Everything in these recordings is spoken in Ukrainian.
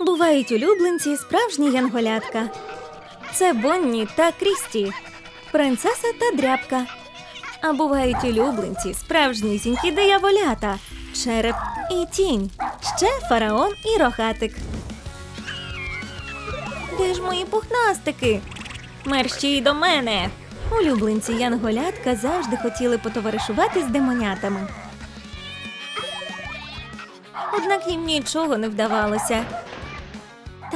Бувають улюбленці справжні янголятка. Це Бонні та Крісті, принцеса та дрябка. А бувають улюбленці справжнісінькі дияволята, череп і тінь, ще фараон і рогатик. Де ж мої пухнастики? Мерщій до мене. Улюбленці янголятка завжди хотіли потоваришувати з демонятами. Однак їм нічого не вдавалося.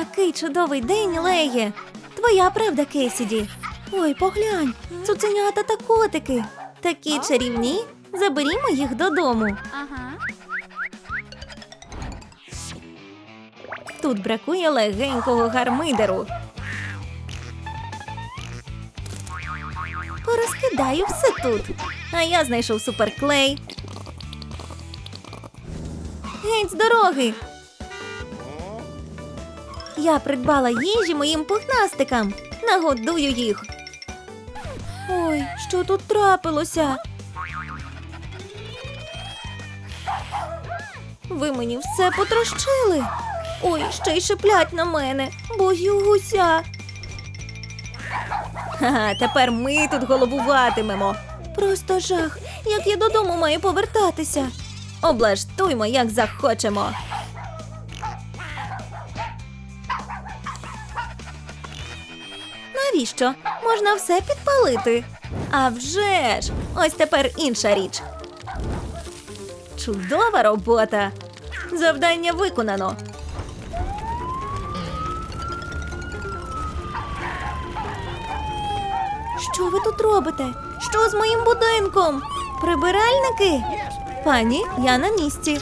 Такий чудовий день, Леє. Твоя правда, Кесіді. Ой, поглянь, цуценята та котики. Такі чарівні. Заберімо їх додому. Ага. Тут бракує легенького гармидеру. Порозкидаю все тут. А я знайшов суперклей. Геть з дороги. Я придбала їжі моїм пухнастикам. Нагодую їх. Ой, що тут трапилося? Ви мені все потрощили. Ой, ще й шиплять на мене. Боюся. Ха, тепер ми тут головуватимемо. Просто жах, як я додому маю повертатися. Облаштуймо, як захочемо. Навіщо? Можна все підпалити. А вже ж! Ось тепер інша річ. Чудова робота. Завдання виконано. Що ви тут робите? Що з моїм будинком? Прибиральники? Пані, я на місці.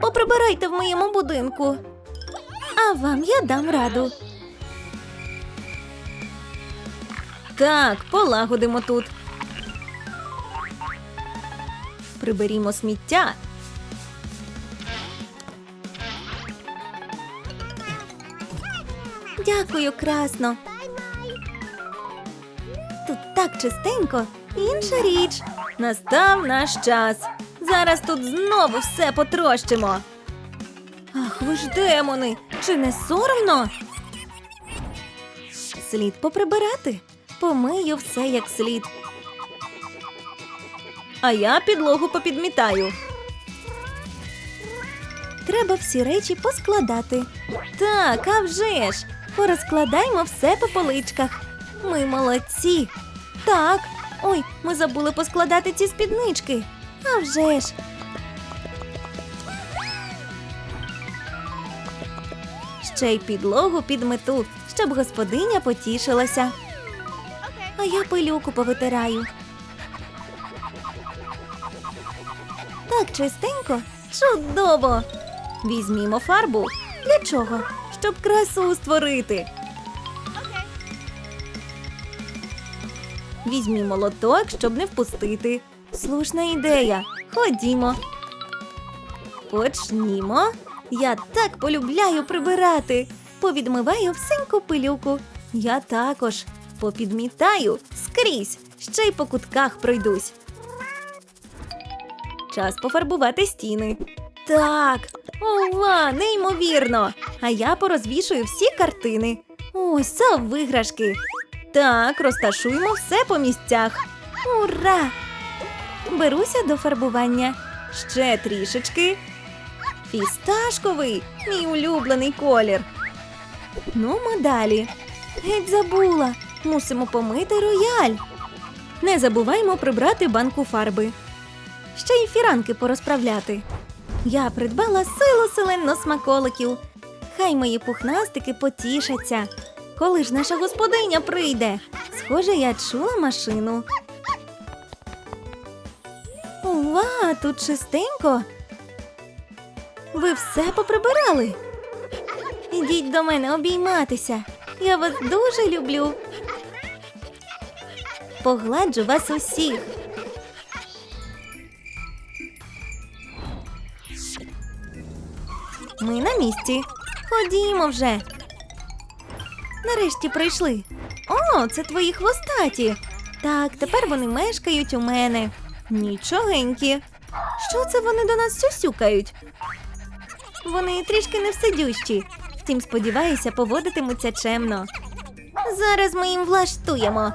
Поприбирайте в моєму будинку. А вам я дам раду. Так, полагодимо тут. Приберімо сміття. Дякую, красно. Тут так чистенько. Інша річ. Настав наш час. Зараз тут знову все потрощимо. Ах, ви ж демони! Чи не соромно? Слід поприбирати. Помию все як слід. А я підлогу попідмітаю. Треба всі речі поскладати. Так, а вже ж. Порозкладаймо все по поличках. Ми молодці. Так. Ой, ми забули поскладати ці спіднички. А вже ж. Ще й підлогу підмету, щоб господиня потішилася. А я пилюку повитираю. Так чистенько, чудово. Візьмімо фарбу. Для чого? Щоб красу створити. Візьмімо лоток, щоб не впустити. Слушна ідея. Ходімо. Почнімо. Я так полюбляю прибирати. Повідмиваю всеньку пилюку. Я також попідмітаю скрізь, ще й по кутках пройдусь. Час пофарбувати стіни. Так, ова, неймовірно. А я порозвішую всі картини. Ось це виграшки. Так, розташуємо все по місцях. Ура! Беруся до фарбування. Ще трішечки. Фісташковий, мій улюблений колір. Ну, ми далі. Геть забула. Мусимо помити рояль. Не забуваймо прибрати банку фарби. Ще й фіранки порозправляти. Я придбала силу селенно смаколиків. Хай мої пухнастики потішаться. Коли ж наша господиня прийде? Схоже, я чула машину. Ова, тут чистенько. Ви все поприбирали? Ідіть до мене обійматися. Я вас дуже люблю. Погладжу вас усіх. Ми на місці. Ходімо вже. Нарешті прийшли. О, це твої хвостаті. Так, тепер вони мешкають у мене. Нічогенькі. Що це вони до нас сюсюкають? Вони трішки невсидющі. Втім, сподіваюся, поводитимуться чемно. Зараз ми їм влаштуємо.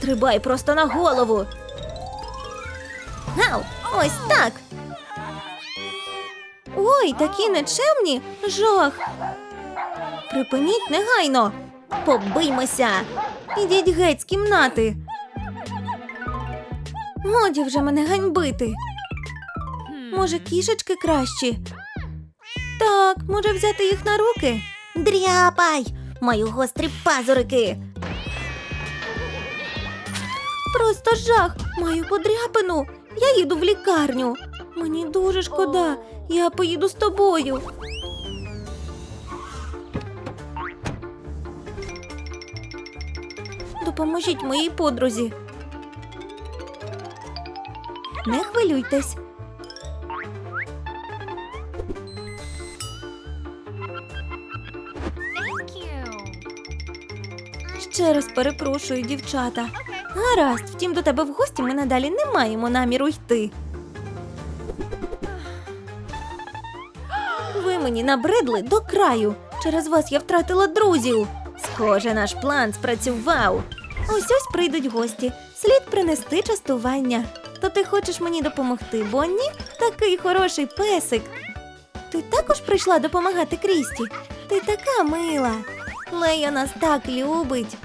Стрибай просто на голову. Гау! Ось так. Ой, такі нечемні. Жах. Припиніть негайно. Побиймося. Ідіть геть з кімнати. Годі вже мене ганьбити. Може, кішечки кращі? Так, може взяти їх на руки? Дряпай! Маю гострі пазурики. Просто жах! Маю подряпину. Я їду в лікарню. Мені дуже шкода. Я поїду з тобою. Допоможіть моїй подрузі. Не хвилюйтесь. Ще раз перепрошую, дівчата. Гаразд, втім, до тебе в гості ми надалі не маємо наміру йти. Ви мені набридли до краю. Через вас я втратила друзів. Схоже, наш план спрацював. Ось ось прийдуть гості. Слід принести частування. То ти хочеш мені допомогти, Бонні? Такий хороший песик. Ти також прийшла допомагати Крісті? Ти така мила. Лея нас так любить.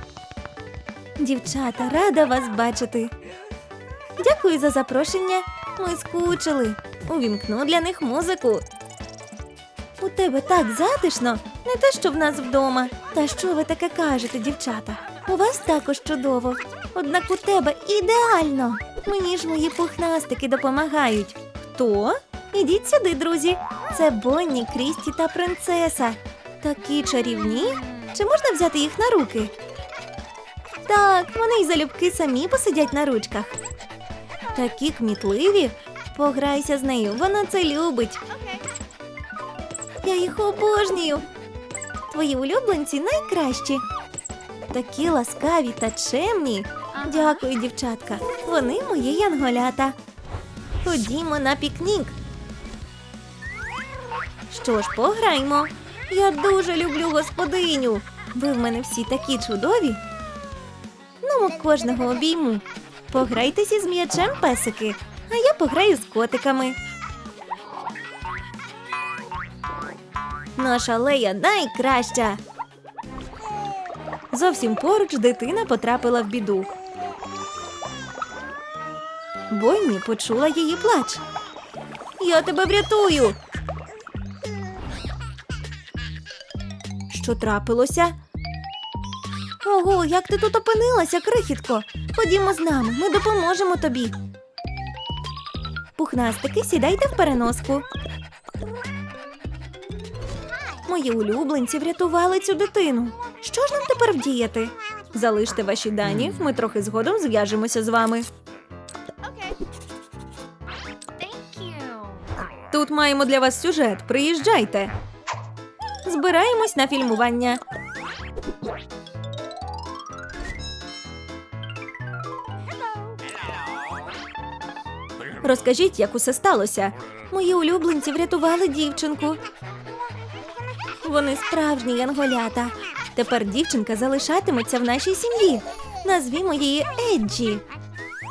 Дівчата, рада вас бачити. Дякую за запрошення. Ми скучили. Увімкну для них музику. У тебе так затишно, не те, що в нас вдома. Та що ви таке кажете, дівчата? У вас також чудово. Однак у тебе ідеально. Мені ж мої пухнастики допомагають. Хто? Ідіть сюди, друзі. Це Бонні, Крісті та принцеса. Такі чарівні. Чи можна взяти їх на руки? Так, вони й залюбки самі посидять на ручках. Такі кмітливі. Пограйся з нею, вона це любить. Я їх обожнюю. Твої улюбленці найкращі. Такі ласкаві та чемні. Дякую, дівчатка. Вони мої янголята. Ходімо на пікнік. Що ж, пограймо. Я дуже люблю господиню. Ви в мене всі такі чудові. Ну, кожного обійму. Пограйтеся з м'ячем, песики, а я пограю з котиками. Наша лея найкраща. Зовсім поруч дитина потрапила в біду. Бонні почула її плач. Я тебе врятую. Що трапилося? Ого, як ти тут опинилася, крихітко? Ходімо з нами, ми допоможемо тобі. Пухнастики, сідайте в переноску. Мої улюбленці врятували цю дитину. Що ж нам тепер вдіяти? Залиште ваші дані, ми трохи згодом зв'яжемося з вами. Тут маємо для вас сюжет. Приїжджайте. Збираємось на фільмування. Розкажіть, як усе сталося. Мої улюбленці врятували дівчинку. Вони справжні янголята. Тепер дівчинка залишатиметься в нашій сім'ї. Назвімо її Еджі.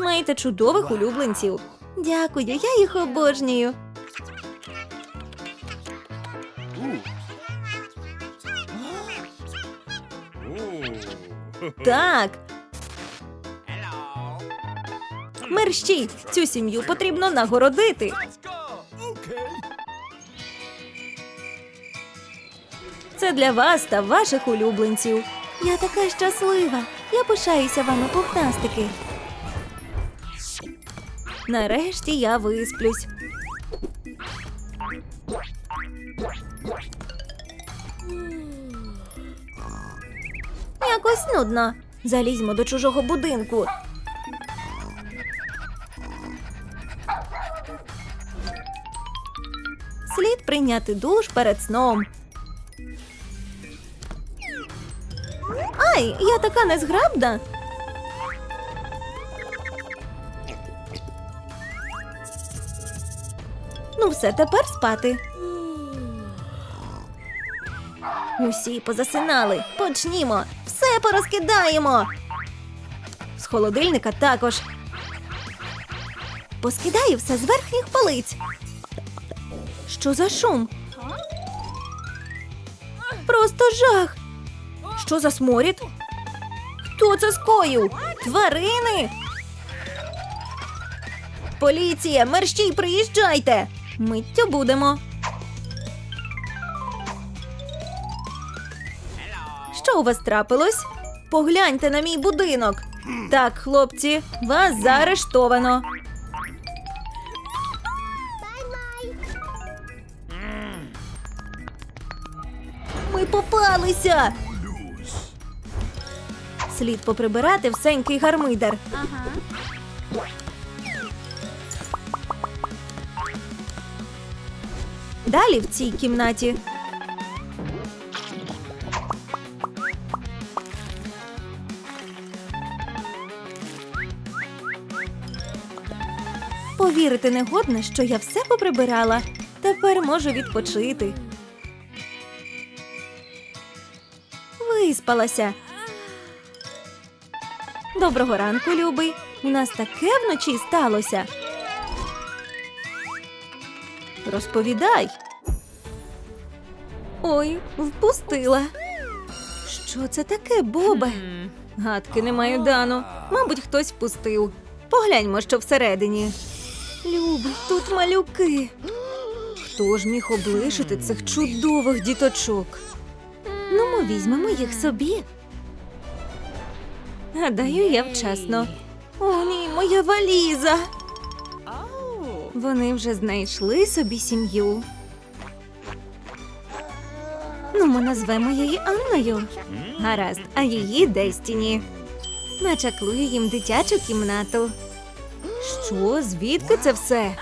Маєте чудових улюбленців. Дякую, я їх обожнюю. Так. Мерщій, цю сім'ю потрібно нагородити. Це для вас та ваших улюбленців. Я така щаслива. Я пишаюся вами, пухнастики. Нарешті я висплюсь. Якось нудно. Залізьмо до чужого будинку. Прийняти душ перед сном. Ай, я така незграбна. Ну, все, тепер спати. Усі позасинали. Почнімо. Все порозкидаємо. З холодильника також. Поскидаю все з верхніх полиць. Що за шум? Просто жах. Що за сморід? Хто це скоїв? Тварини? Поліція, мерщій, приїжджайте. Миттю будемо. Що у вас трапилось? Погляньте на мій будинок. Так, хлопці, вас заарештовано. Попалися. Слід поприбирати всенький гармидер. Далі в цій кімнаті. Повірити не годно, що я все поприбирала. Тепер можу відпочити. Виспалася. Доброго ранку, любий. У нас таке вночі сталося. Розповідай. Ой, впустила. Що це таке, Бобе? Гадки не маю дану. Мабуть, хтось впустив. Погляньмо, що всередині. Любий, тут малюки. Хто ж міг облишити цих чудових діточок? Ну, ми візьмемо їх собі. Гадаю, я вчасно. О, ні, моя валіза. Вони вже знайшли собі сім'ю. Ну, ми назвемо її Анною. Гаразд, а її Дестіні. Начаклую їм дитячу кімнату. Що? Звідки це все?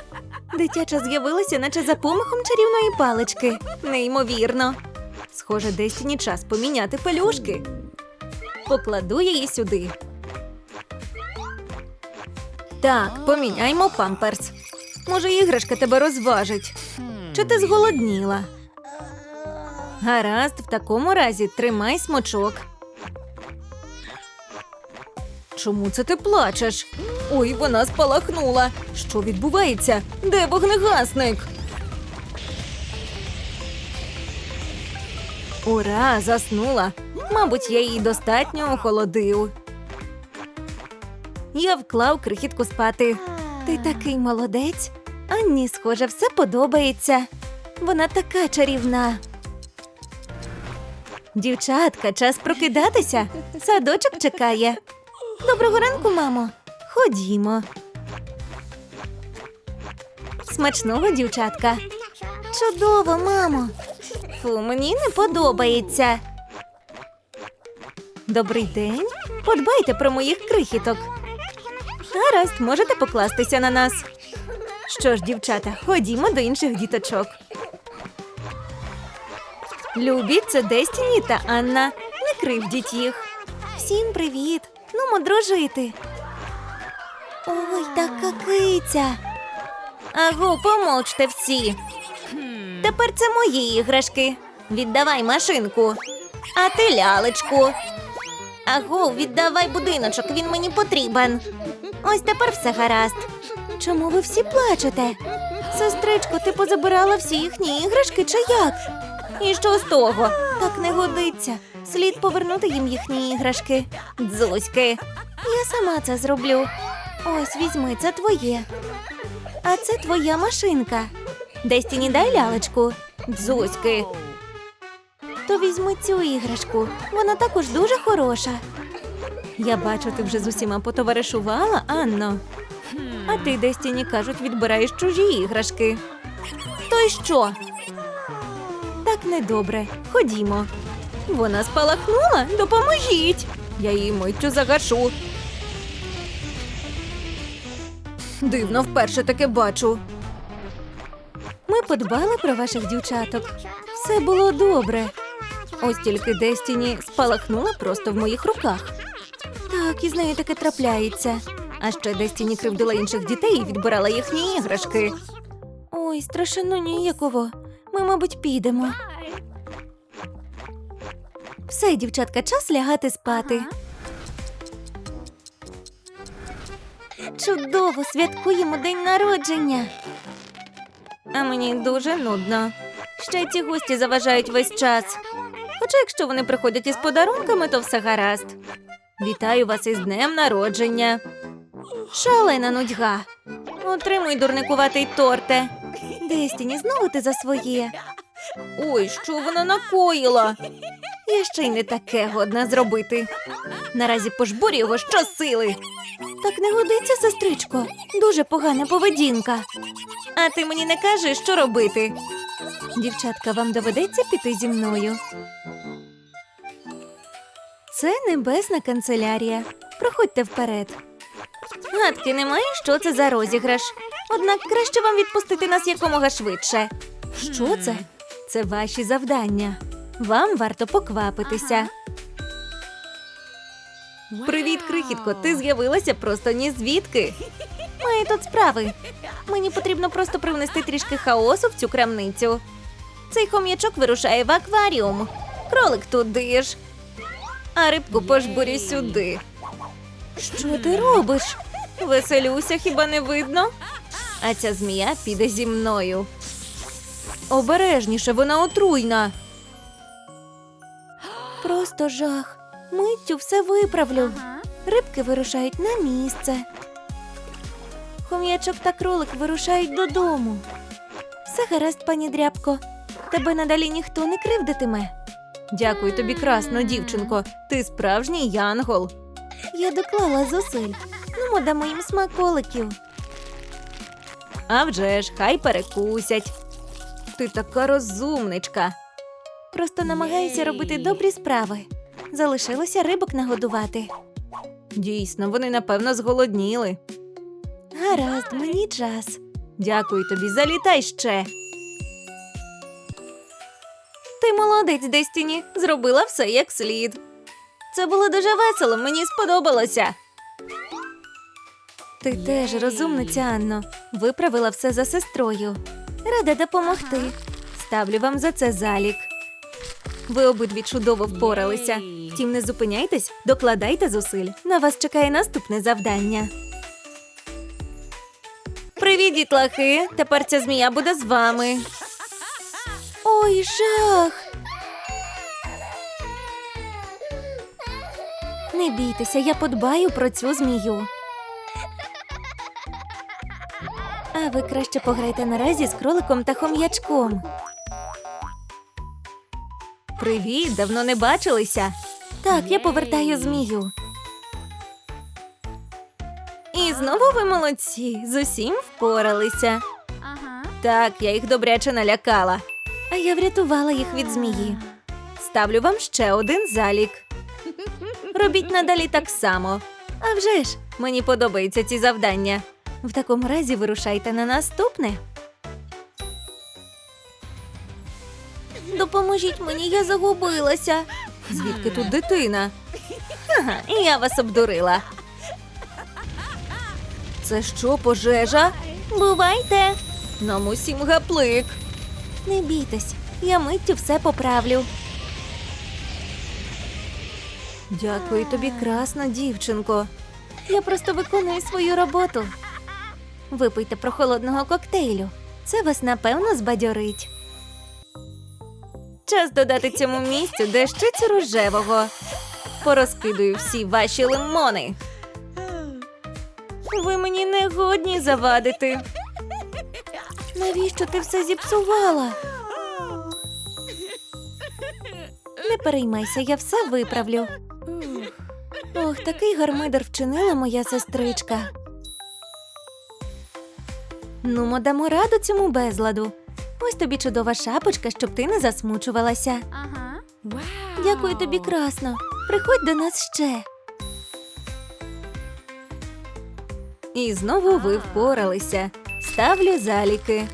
Дитяча з'явилася, наче за помахом чарівної палички. Неймовірно. Схоже, Дестіні час поміняти пелюшки. Покладу її сюди. Так, поміняймо памперс. Може, іграшка тебе розважить. Чи ти зголодніла? Гаразд, в такому разі тримай смочок. Чому це ти плачеш? Ой, вона спалахнула. Що відбувається? Де вогнегасник? Ура, заснула. Мабуть, я її достатньо охолодив. Я вклав крихітку спати. Ти такий молодець. Анні, схоже, все подобається. Вона така чарівна. Дівчатка, час прокидатися. Садочок чекає. Доброго ранку, мамо. Ходімо. Смачного, дівчатка. Чудово, мамо. Фу, мені не подобається. Добрий день. Подбайте про моїх крихіток. Гаразд, можете покластися на нас. Що ж, дівчата, ходімо до інших діточок. Любі, це Дестіні та Анна. Не кривдіть їх. Всім привіт. Ну, дружити. Ой, така киця. Аго, помовчте всі. Тепер це мої іграшки. Віддавай машинку. А ти лялечку. Аго, віддавай будиночок, він мені потрібен. Ось тепер все гаразд. Чому ви всі плачете? Сестричко, ти позабирала всі їхні іграшки чи як? І що з того? Так не годиться. Слід повернути їм їхні іграшки. Дзуськи. Я сама це зроблю. Ось візьми, це твоє. А це твоя машинка. Дестіні дай лялечку. Дзуськи. То візьми цю іграшку. Вона також дуже хороша. Я бачу, ти вже з усіма потоваришувала, Анно. А ти, Дестіні, кажуть, відбираєш чужі іграшки. То й що? Так недобре. Ходімо. Вона спалахнула? Допоможіть. Я її миттю загашу. Дивно, вперше таке бачу. Ми подбали про ваших дівчаток. Все було добре. Ось тільки Дестіні спалахнула просто в моїх руках. Так, із нею таке трапляється. А ще Дестіні кривдила інших дітей і відбирала їхні іграшки. Ой, страшенно ніяково. Ми, мабуть, підемо. Все, дівчатка, час лягати спати. Чудово, святкуємо день народження. А мені дуже нудно. Ще ці гості заважають весь час. Хоча, якщо вони приходять із подарунками, то все гаразд. Вітаю вас із днем народження. Шалена нудьга. Отримуй дурникуватий торте. Дестіні, знову ти за своє. Ой, що вона накоїла? Я ще й не таке годна зробити. Наразі пожбурю його щосили. Так не годиться, сестричко. Дуже погана поведінка. А ти мені не кажеш, що робити. Дівчатка, вам доведеться піти зі мною. Це небесна канцелярія. Проходьте вперед. Гадки немає, що це за розіграш. Однак краще вам відпустити нас якомога швидше. Що це? Це ваші завдання. Вам варто поквапитися. Привіт, крихітко. Ти з'явилася просто ні звідки. Мої тут справи. Мені потрібно просто привнести трішки хаосу в цю крамницю. Цей хом'ячок вирушає в акваріум. Кролик туди ж. А рибку пожбурю сюди. Що ти робиш? Веселюся, хіба не видно? А ця змія піде зі мною. Обережніше, вона отруйна. Просто жах. Миттю все виправлю. Рибки вирушають на місце. Хом'ячок та кролик вирушають додому. Все гаразд, пані дрябко. Тебе надалі ніхто не кривдитиме. Дякую тобі, красно, дівчинко. Ти справжній янгол. Я доклала зусиль. Ну, дамо їм смаколиків. А вже ж, хай перекусять. Ти така розумничка. Просто намагаюся робити добрі справи. Залишилося рибок нагодувати. Дійсно, вони напевно зголодніли. Гаразд, мені час. Дякую тобі, залітай ще. Ти молодець, Дестіні, зробила все як слід. Це було дуже весело, мені сподобалося. Ти теж розумниця, Анно. Виправила все за сестрою. Рада допомогти. Ставлю вам за це залік. Ви обидві чудово впоралися. Втім, не зупиняйтесь, докладайте зусиль. На вас чекає наступне завдання. Привіт, дітлахи! Тепер ця змія буде з вами. Ой, жах! Не бійтеся, я подбаю про цю змію. А ви краще пограйте наразі з кроликом та хом'ячком. Привіт, давно не бачилися. Так, я повертаю змію. І знову ви молодці, з усім впоралися. Ага. Так, я їх добряче налякала. А я врятувала їх від змії. Ставлю вам ще один залік. Робіть надалі так само. А вже ж, мені подобаються ці завдання. В такому разі вирушайте на наступне. Допоможіть мені, я загубилася. Звідки тут дитина? І я вас обдурила. Це що, пожежа? Бувайте. Нам усім гаплик. Не бійтесь, я миттю все поправлю. Дякую тобі, красна дівчинко. Я просто виконую свою роботу. Випийте прохолодного коктейлю. Це вас напевно збадьорить. Час додати цьому місцю дещицю рожевого. Порозкидую всі ваші лимони. Ви мені не годні завадити. Навіщо ти все зіпсувала? Не переймайся, я все виправлю. Ох, такий гармидер вчинила моя сестричка. Ну, ми дамо раду цьому безладу. Ось тобі чудова шапочка, щоб ти не засмучувалася. Ага. Дякую тобі, красно. Приходь до нас ще. І знову ви впоралися. Ставлю заліки.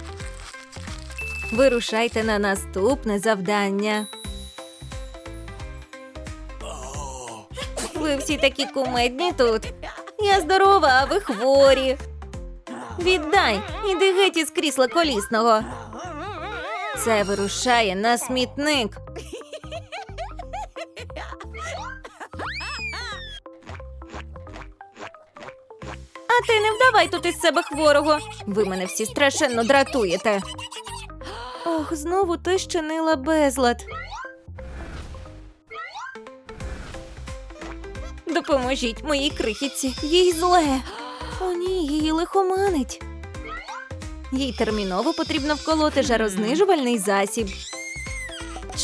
Вирушайте на наступне завдання. Ви всі такі кумедні тут. Я здорова, а ви хворі. Віддай, іди геть із крісла колісного. Це вирушає на смітник. А ти не вдавай тут із себе хворого. Ви мене всі страшенно дратуєте. Ох, знову ти щинила безлад. Допоможіть моїй крихітці. Їй зле. О, ні, її лихоманить. Їй терміново потрібно вколоти жарознижувальний засіб.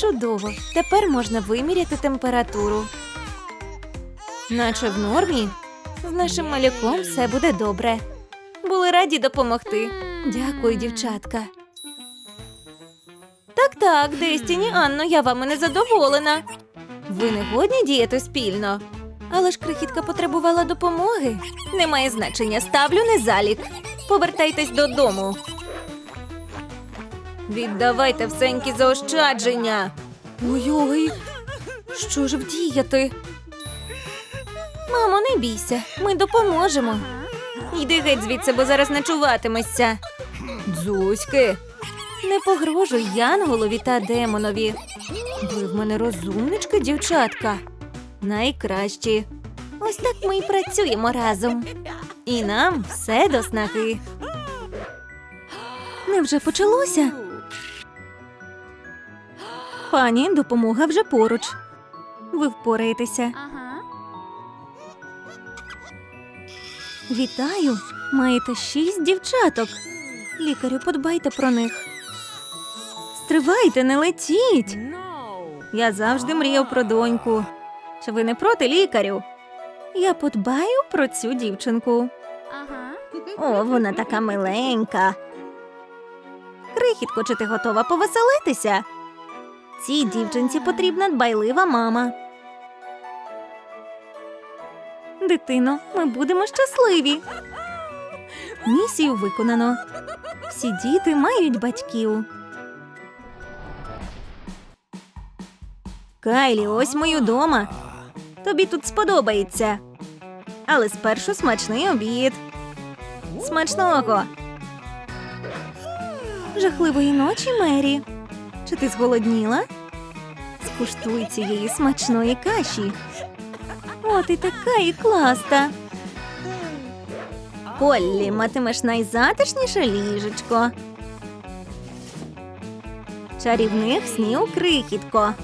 Чудово, тепер можна виміряти температуру. Наче в нормі. З нашим малюком все буде добре. Були раді допомогти. Дякую, дівчатка. Так, так, Дестіні, Анно, я вами не задоволена. Ви не годні діяти спільно. Але ж крихітка потребувала допомоги. Немає значення, ставлю незалік. Повертайтесь додому. Віддавайте всенькі заощадження. Ой-ой, що ж вдіяти? Мамо, не бійся, ми допоможемо. Йди геть звідси, бо зараз ночуватимешся. Дзуськи. Не погрожуй Янголові та демонові. Ви в мене розумнички, дівчатка. Найкращі. Ось так ми й працюємо разом. І нам все до снаги. Невже почалося? Пані, допомога вже поруч. Ви впораєтеся. Вітаю! Маєте шість дівчаток. Лікарю, подбайте про них. Стривайте, не летіть. Я завжди мріяв про доньку. Чи ви не проти лікарю? Я подбаю про цю дівчинку. Uh-huh. О, вона така миленька. Крихітко, чи ти готова повеселитися? Цій дівчинці потрібна дбайлива мама. Дитино, ми будемо щасливі. Місію виконано. Всі діти мають батьків. Кайлі, ось ми дома. Тобі тут сподобається. Але спершу смачний обід. Смачного. Жахливої ночі, Мері. Чи ти зголодніла? Скуштуй цієї смачної каші. О, ти така і класта. Поллі, матимеш найзатишніше ліжечко. Чарівних снів крихітко.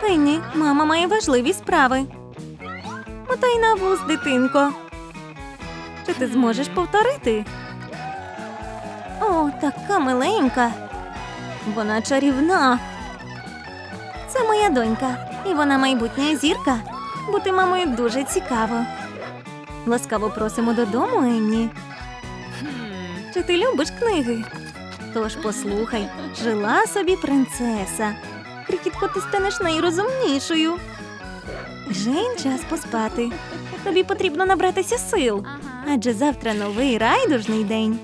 Пенні, мама має важливі справи. Мотай на вуз, дитинко. Чи ти зможеш повторити? О, така миленька. Вона чарівна. Це моя донька, і вона майбутня зірка. Бути мамою дуже цікаво. Ласкаво просимо додому, Енні. Чи ти любиш книги? Тож послухай, жила собі принцеса. Крикітко, ти станеш найрозумнішою. Жень, час поспати. Тобі потрібно набратися сил, адже завтра новий райдужний день.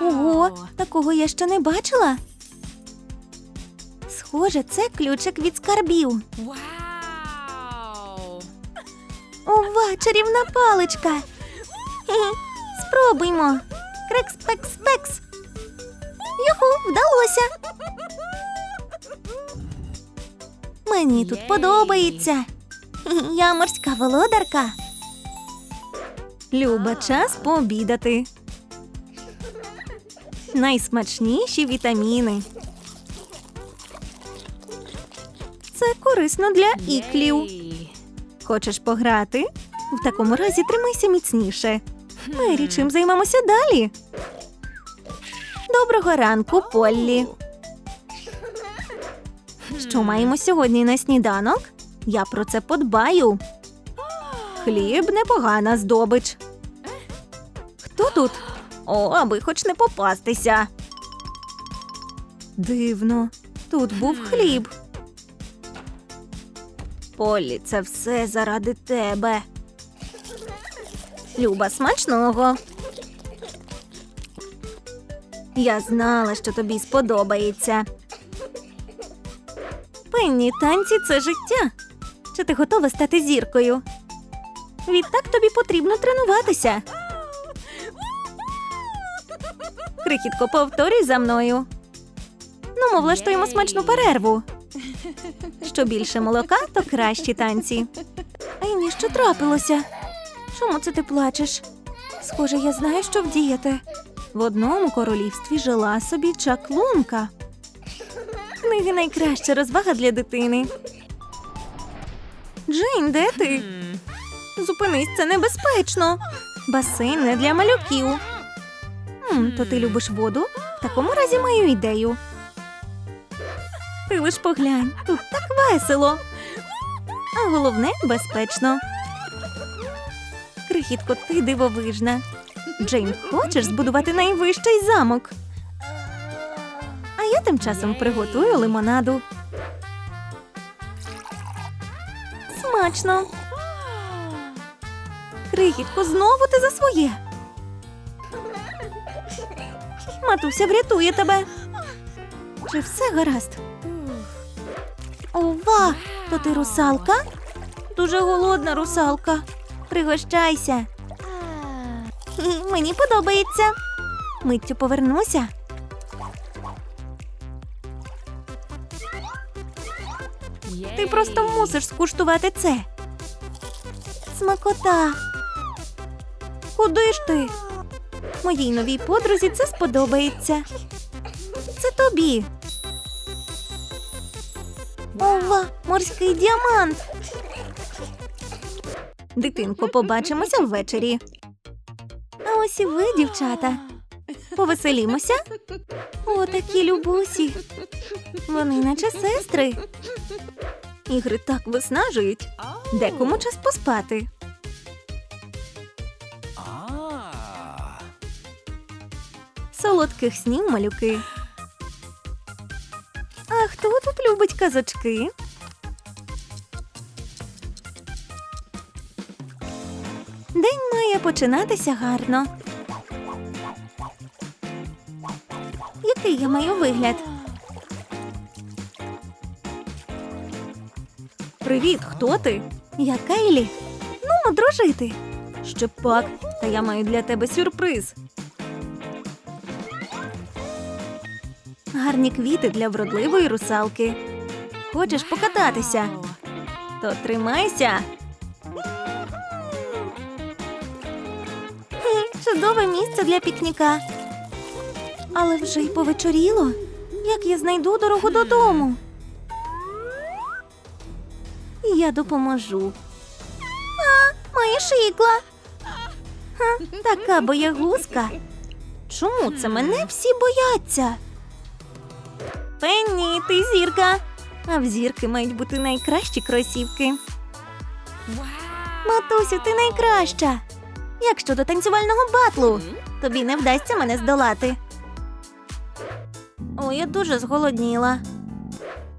Ого, такого я ще не бачила. Схоже, це ключик від скарбів. Ова, чарівна паличка. Спробуймо. Крекс, пекс, пекс. Юху, вдалося. Мені тут подобається. Я морська володарка. Люба, час пообідати. Найсмачніші вітаміни. Це корисно для іклів. Хочеш пограти? В такому разі тримайся міцніше. Мері, чим займемося далі? Доброго ранку, Поллі. Що маємо сьогодні на сніданок? Я про це подбаю. Хліб непогана здобич. Хто тут? О, аби хоч не попастися. Дивно, тут був хліб. Полі, це все заради тебе. Люба, смачного. Я знала, що тобі сподобається. Пенні, танці це життя. Чи ти готова стати зіркою? Відтак тобі потрібно тренуватися. Крихітко, повторюй за мною. Ну, ми влаштуємо смачну перерву. Що більше молока, то кращі танці. Еймі, що трапилося? Чому це ти плачеш? Схоже, я знаю, що вдіяти. В одному королівстві жила собі чаклунка. Книги найкраща розвага для дитини. Джейн, де ти? Зупинись, це небезпечно. Басейн не для малюків. М, то ти любиш воду? В такому разі маю ідею. Ти лиш поглянь, тут так весело. А головне безпечно. Крихітко, ти дивовижна. Джейн, хочеш збудувати найвищий замок? А я тим часом приготую лимонаду. Смачно. Крихітко, знову ти за своє. Матуся врятує тебе. Чи все гаразд? Ова, то ти русалка? Дуже голодна русалка. Пригощайся. Мені подобається. Миттю повернуся. Ти просто мусиш скуштувати це. Смакота. Куди ж ти? Моїй новій подрузі це сподобається. Це тобі. Ова, морський діамант. Дитинко, побачимося ввечері. А ось і ви, дівчата. Повеселімося. О, такі любусі. Вони наче сестри. Ігри так виснажують. Декому час поспати. Солодких снів малюки. А хто тут любить казочки? Починатися гарно. Який я маю вигляд? Привіт, хто ти? Я Кейлі. Ну, дружити. Ще пак, та я маю для тебе сюрприз. Гарні квіти для вродливої русалки. Хочеш покататися? То тримайся. Чудове місце для пікніка. Але вже й повечоріло. Як я знайду дорогу додому? Я допоможу. А, моя шикла. Ха, така боягузка. Чому це мене всі бояться? Пенні, ти зірка. А в зірки мають бути найкращі кросівки. Матусю, ти найкраща. Як щодо танцювального батлу? Тобі не вдасться мене здолати. О, я дуже зголодніла.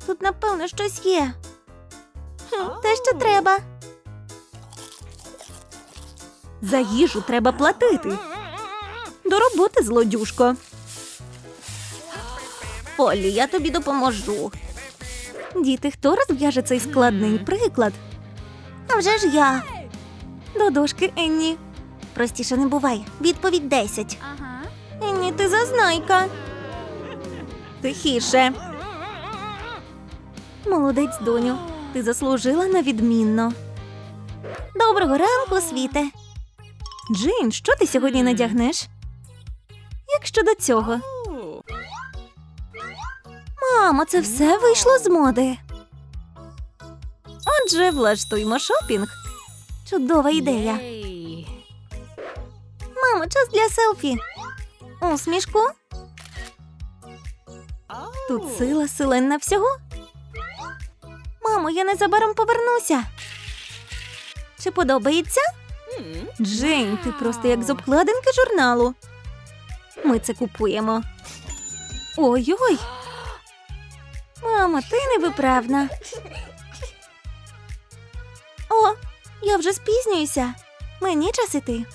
Тут, напевно, щось є. Хм, те, що треба. За їжу треба платити. До роботи, злодюшко. Полі, я тобі допоможу. Діти, хто розв'яже цей складний приклад? А вже ж я. До дошки, Енні. Простіше не бувай. Відповідь 10. Ага. Енні, ти зазнайка. Тихіше. Молодець, доню. Ти заслужила на відмінно. Доброго ранку, світе. Джейн, що ти сьогодні надягнеш? Як щодо цього? Мамо, це все вийшло з моди. Отже, влаштуймо шопінг. Чудова ідея. Мамо, час для селфі. Усмішку. Тут сила силенна всього. Мамо, я незабаром повернуся. Чи подобається? Джейн, ти просто як з обкладинки журналу. Ми це купуємо. Ой-ой. Мамо, ти невиправна. О, я вже спізнююся. Мені час іти.